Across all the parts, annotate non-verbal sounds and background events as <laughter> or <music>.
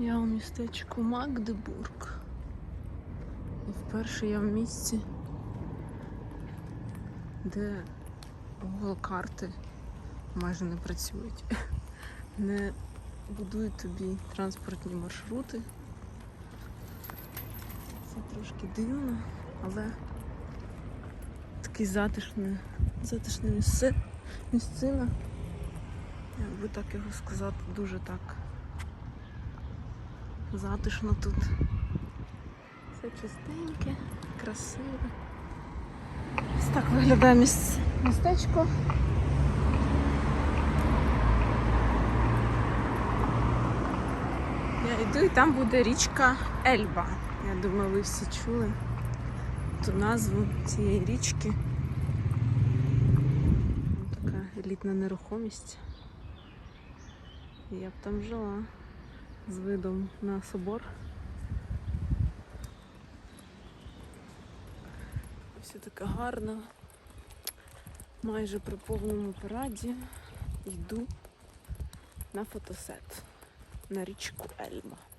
Я у містечку Магдебург. І вперше я в місці, де карти майже не працюють. <laughs> Не будують тобі транспортні маршрути. Це трошки дивно, але такий затишне, затишне місце, місцина. Як би так його сказати, дуже так затишно тут. Все чистеньке, красиве. Ось так виглядає міс... містечко. Я йду і там буде річка Ельба. Я думаю, ви всі чули ту назву цієї річки. Така елітна нерухомість. Я б там жила з видом на собор. Все таке гарно. Майже при повному параді йду на фотосет на річку Ельба.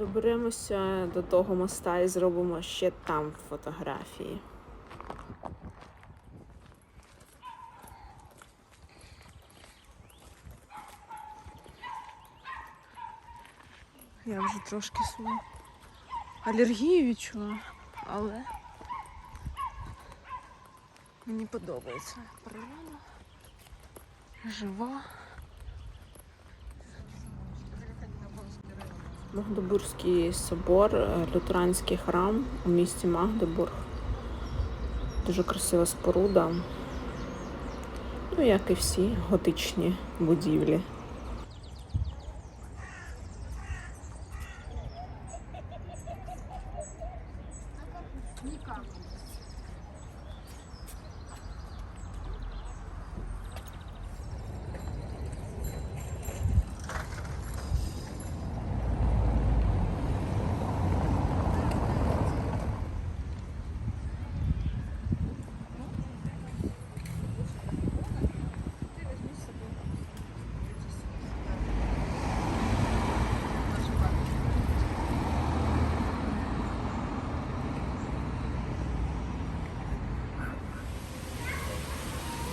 Доберемося до того моста і зробимо ще там фотографії. Я вже трошки свою алергію відчула, але мені подобається природа. Жива. Магдебурзький собор, е, лютеранський храм у місті Магдебург. Дуже красива споруда. Ну, як і всі готичні будівлі.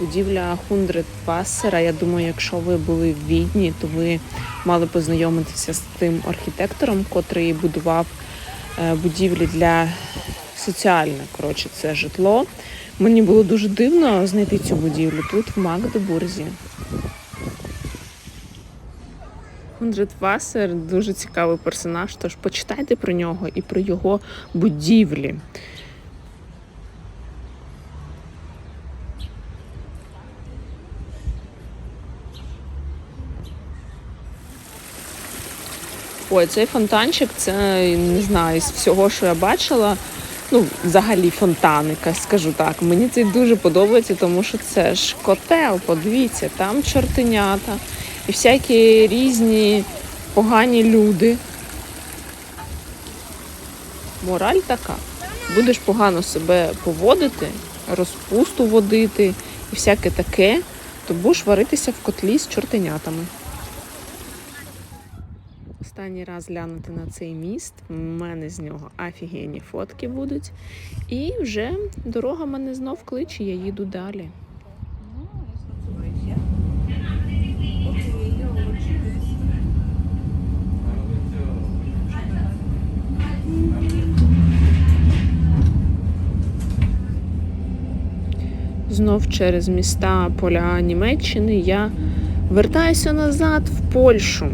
Будівля Хундрет Вассера. Я думаю, якщо ви були в Відні, то ви мали познайомитися з тим архітектором, котрий будував е, будівлі для соціальне. Коротше, це житло. Мені було дуже дивно знайти цю будівлю тут, в Магдебурзі. Хундрет Вассер дуже цікавий персонаж, тож почитайте про нього і про його будівлі. Ой, цей фонтанчик, це не знаю, з всього, що я бачила. Ну, взагалі фонтаника, скажу так. Мені це дуже подобається, тому що це ж котел, подивіться, там чортенята і всякі різні погані люди. Мораль така. Будеш погано себе поводити, розпусту водити і всяке таке, то будеш варитися в котлі з чортенятами. Останній раз глянути на цей міст. У мене з нього офігенні фотки будуть. І вже дорога мене знов кличе, я їду далі. Знов через міста поля Німеччини я вертаюся назад в Польщу.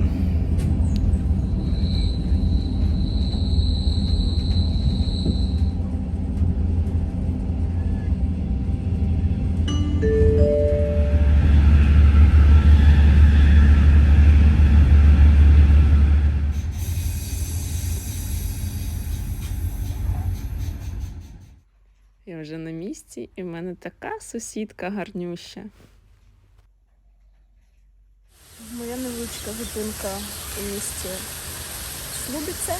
На і в мене така сусідка гарнюща. Моя невеличка зупинка у місті Слубіце.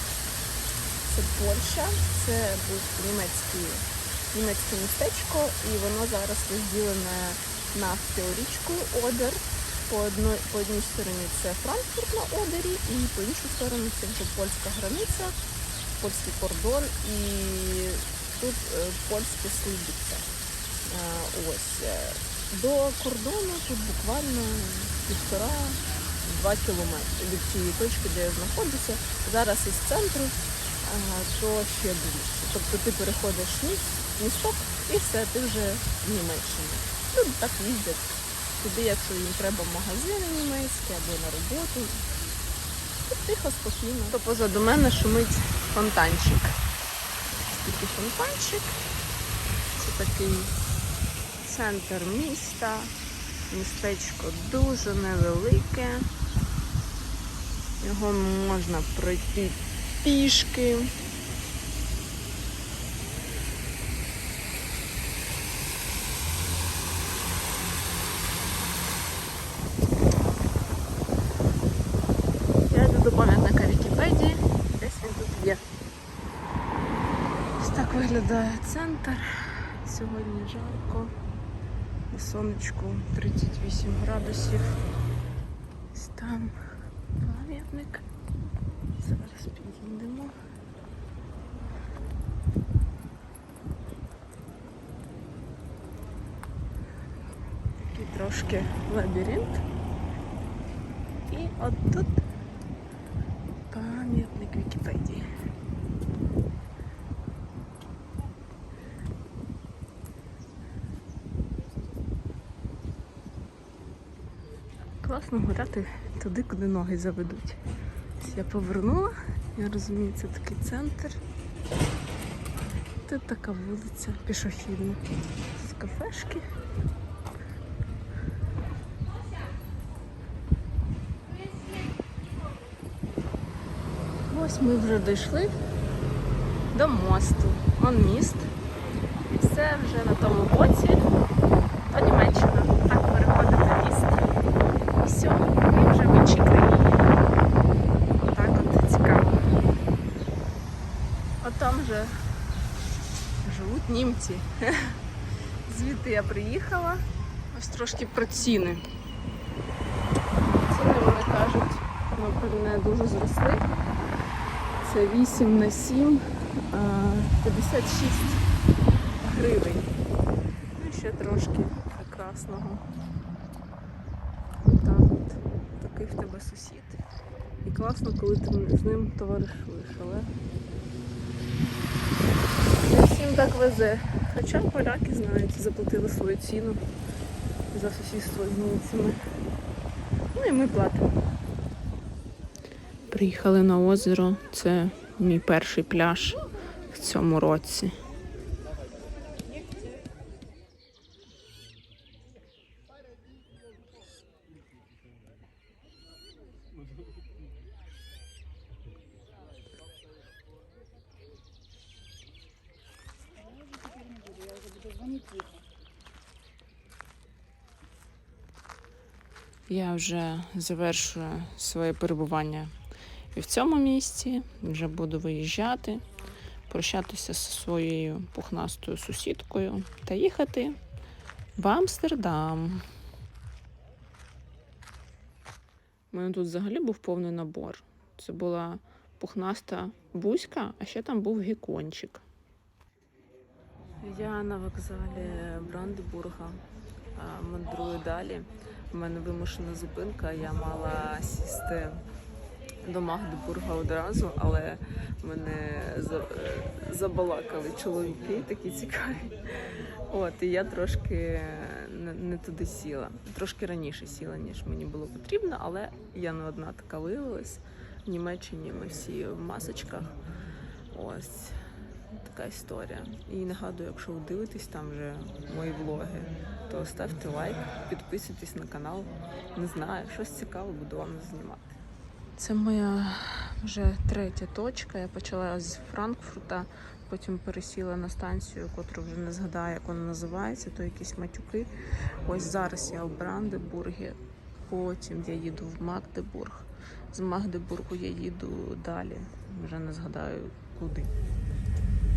Це Польща, це був німецький, німецьке містечко, і воно зараз розділене навпіл річкою Одер. По одній, по одній стороні це Франкфурт на Одері, і по іншій стороні це вже польська границя, польський кордон і тут е, польське Слубіце. Е, Ось е, до кордону тут буквально півтора-два кілометри від цієї точки, де я знаходжуся. Зараз із центру то ще ближче. Тобто ти переходиш міст, місток і все, ти вже в Німеччині. Люди так їздять. Туди, якщо їм треба магазини німецькі або на роботу. Тихо, спокійно. То позаду мене шумить фонтанчик. Такий фонтанчик. Це такий центр міста. Містечко дуже невелике. Його можна пройти пішки. Я йду до пам'ятника Вікіпедії. Десь він тут є. Ось так виглядає центр. Сьогодні жарко. На сонечку 38 градусів. Ось там пам'ятник. Зараз підійдемо. Такий трошки лабіринт. І от тут пам'ятник Вікіпедії. Класно гуляти туди, куди ноги заведуть. Я повернула, я розумію, це такий центр. Тут така вулиця пішохідна. З кафешки. Ось ми вже дійшли до мосту. Вон міст. І все вже на тому боці. То Німеччина. Так переходити міст. І все, ми вже в іншій країні. Так от цікаво. От там вже живуть німці. <laughs> Звідти я приїхала. Ось трошки про ціни. Ціни, вони кажуть, не дуже зросли. Це 8 на 7, 56 гривень. Ну і ще трошки прекрасного. Так от, такий в тебе сусід. І класно, коли ти з ним товаришуєш, але всім так везе. Хоча поляки знають, заплатили свою ціну за сусідство з німцями. Ну і ми платимо. Приїхали на озеро. Це мій перший пляж в цьому році. Я вже завершую своє перебування і в цьому місці. Вже буду виїжджати, прощатися зі своєю пухнастою сусідкою та їхати в Амстердам. У мене тут взагалі був повний набор. Це була пухнаста бузька, а ще там був гікончик. Я на вокзалі Бранденбурга мандрую далі. У мене вимушена зупинка. Я мала сісти до Магдебурга одразу, але мене е, забалакали чоловіки такі цікаві. От, і я трошки не, туди сіла. Трошки раніше сіла, ніж мені було потрібно, але я не одна така виявилась. В Німеччині ми всі в масочках. Ось така історія. І нагадую, якщо ви дивитесь там вже мої влоги, то ставте лайк, підписуйтесь на канал. Не знаю, щось цікаве буду вам знімати. Це моя вже третя точка. Я почала з Франкфурта, потім пересіла на станцію, котру вже не згадаю, як вона називається, то якісь матюки. Ось зараз я в Брандебургі, потім я їду в Магдебург. З Магдебургу я їду далі. Вже не згадаю куди.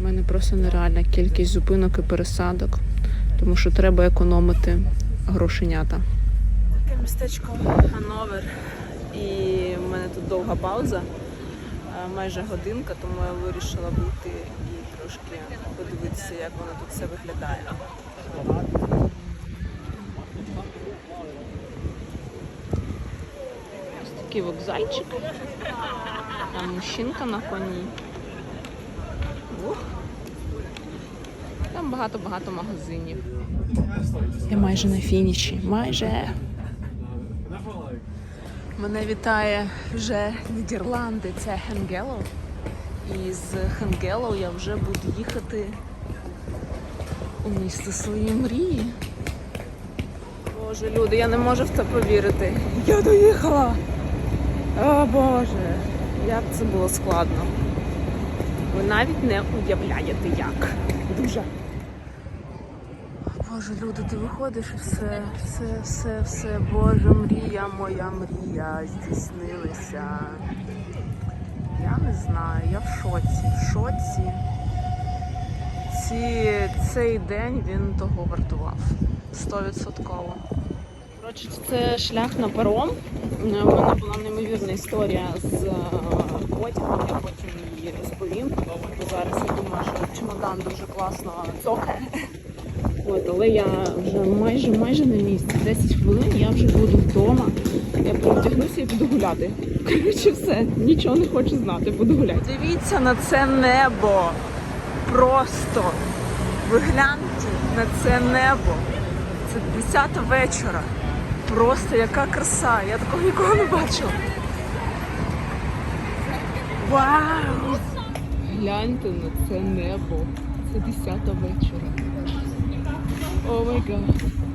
У мене просто нереальна кількість зупинок і пересадок, тому що треба економити грошенята. Таке містечко Гановер. І в мене тут довга пауза, е, майже годинка, тому я вирішила вийти і трошки подивитися, як воно тут все виглядає. Ось такий вокзальчик. Там мужчинка на коні. Там багато-багато магазинів. Я майже на фініші. Майже. Мене вітає вже Нідерланди, це Хенгело. І з Хенгело я вже буду їхати у місто своєї мрії. Боже, люди, я не можу в це повірити. Я доїхала. О Боже, як це було складно. Ви навіть не уявляєте як. Дуже. Боже, люди, ти виходиш і все, все, все, все, Боже, мрія, моя мрія здійснилася. Я не знаю, я в шоці, в шоці. Ці, цей день він того вартував. Стовідсотково. Коротше, це шлях на паром. У мене була неймовірна історія з е, потягом, я потім її розповім. Зараз я думаю, що чемодан дуже класно цокає. От, але я вже майже майже на місці. 10 хвилин я вже буду вдома. Я перевдягнуся і буду гуляти. Коротше, все, нічого не хочу знати, буду гуляти. Дивіться на це небо. Просто ви гляньте на це небо. Це 10 вечора. Просто яка краса. Я такого ніколи не бачила. Вау! Гляньте на це небо. Це 10 вечора. О май гад.